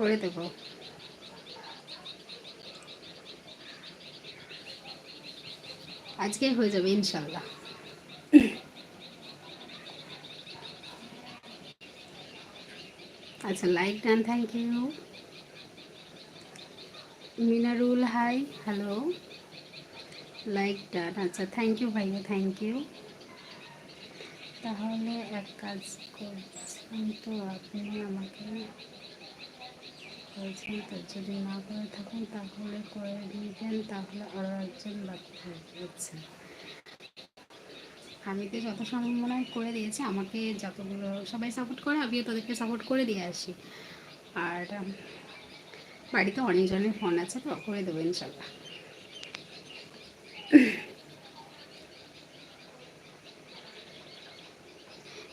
করে দেব। আজকে হয়ে যাবে ইনশাল্লাহ আচ্ছা like done thank you Minarul hi hello like done আচ্ছা থ্যাংক ইউ ভাইয়া থ্যাংক ইউ তাহলে এক কাজ করছেন তো আপনি আমাকে বলছেন, তো যদি না করে থাকেন তাহলে করে দিবেন, তাহলে আরও একজন বাকি আচ্ছা। আমি তো যত সম্ভব মনে করে দিয়েছি। আমাকে যতগুলো, সবাই সাপোর্ট করে, আমিও তাদেরকে সাপোর্ট করে দিয়ে আসি। আর বাড়িতে অনেকজনের ফোন আছে তো, করে দেবো ইনশাল্লাহ।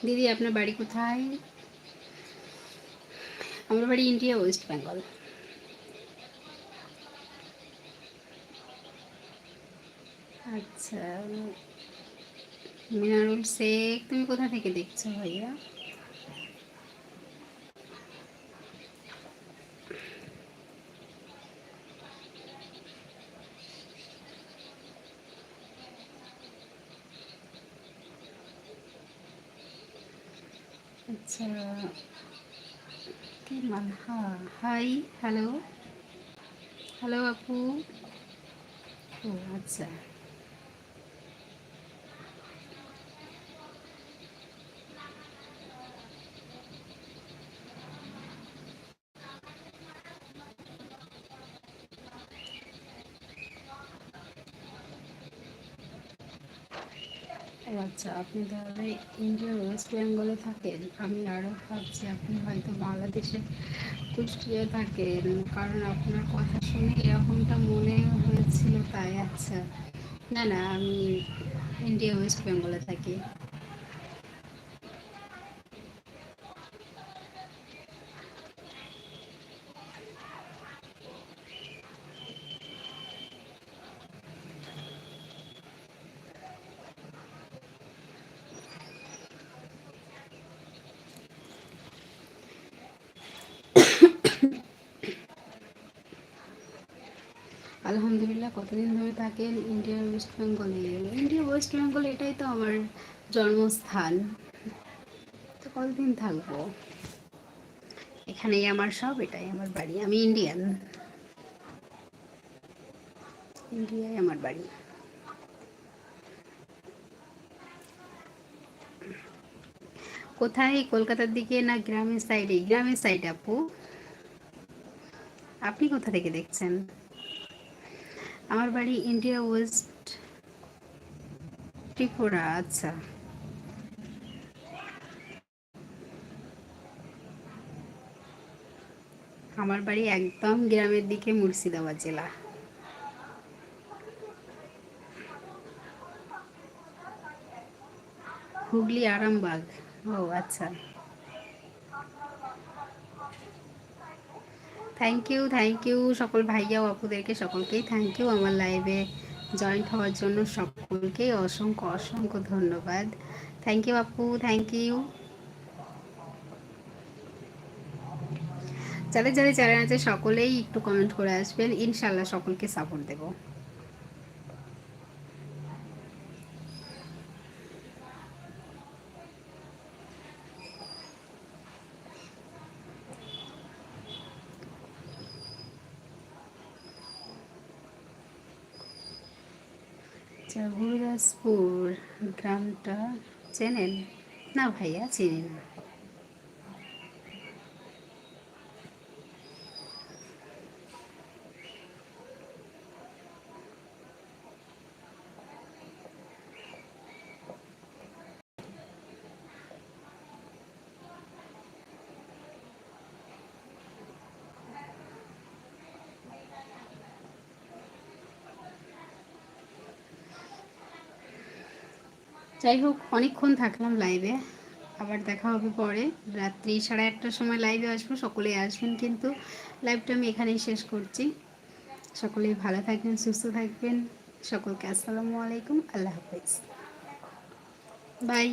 দিদি, আপনার বাড়ি কোথায়? আমার বাড়ি ইন্ডিয়া ওয়েস্ট বেঙ্গল আচ্ছা মিনারুল শেখ তুমি কোথা থেকে দেখছ ভাইয়া? আচ্ছা কি হাই হ্যালো হ্যালো আপু ও আচ্ছা। আচ্ছা আপনি তাহলে ইন্ডিয়া ওয়েস্ট বেঙ্গলে থাকেন। আমি আরও ভাবছি, আপনি হয়তো বাংলাদেশে কুষ্টিয়ে থাকেন। কারণ আপনার কথা শুনে এরকমটা মনে হয়েছিল, তাই আচ্ছা। না না, আমি ইন্ডিয়া ওয়েস্ট বেঙ্গলে থাকি। আলহামদুলিল্লাহ, কতদিন ধরে থাকেন ইন্ডিয়ার ওয়েস্ট বেঙ্গলে ইন্ডিয়া ওয়েস্ট বেঙ্গল এটাই তো আমার জন্মস্থান। তো কতদিন থাকব? এখানেই আমার সব, এটাই আমার বাড়ি। আমি ইন্ডিয়ান ইন্ডিয়ায় আমার বাড়ি। কোথায়? কলকাতার দিকে না গ্রামের সাইডে গ্রামের সাইড আপু? আপনি কোথা থেকে দেখছেন? আমার বাড়ি ইন্ডিয়া ওয়েস্ট ত্রিপুরা আচ্ছা। আমার বাড়ি একদম গ্রামের দিকে মুর্শিদাবাদ জেলা। হুগলি আরামবাগ। ও আচ্ছা। থ্যাংক ইউ থ্যাংক ইউ সকল ভাইয়া বাপুদেরকে সকলকেই থ্যাংক ইউ আমার লাইভে জয়েন্ট হওয়ার জন্য সকলকেই অসংখ্য অসংখ্য ধন্যবাদ। থ্যাংক ইউ আপু থ্যাংক ইউ যাদের যাদের চ্যানেল আছে, সকলেই একটু কমেন্ট করে আসবেন। ইনশাল্লাহ সকলকে সাপোর্ট দেবো। গুরুদাসপুর গ্রামটা চেনেন? না ভাইয়া চিনি যাই হোক অনেকক্ষণ থাকলাম লাইভে আবার দেখা হবে পরে। রাত্রি সাড়ে আটটার সময় লাইভে আসব, সকলেই আসবেন কিন্তু লাইভটা আমি এখানেই শেষ করছি। সকলেই ভালো থাকবেন, সুস্থ থাকবেন। সকলকে আসসালামু আলাইকুম, আল্লাহ হাফিজ। বাই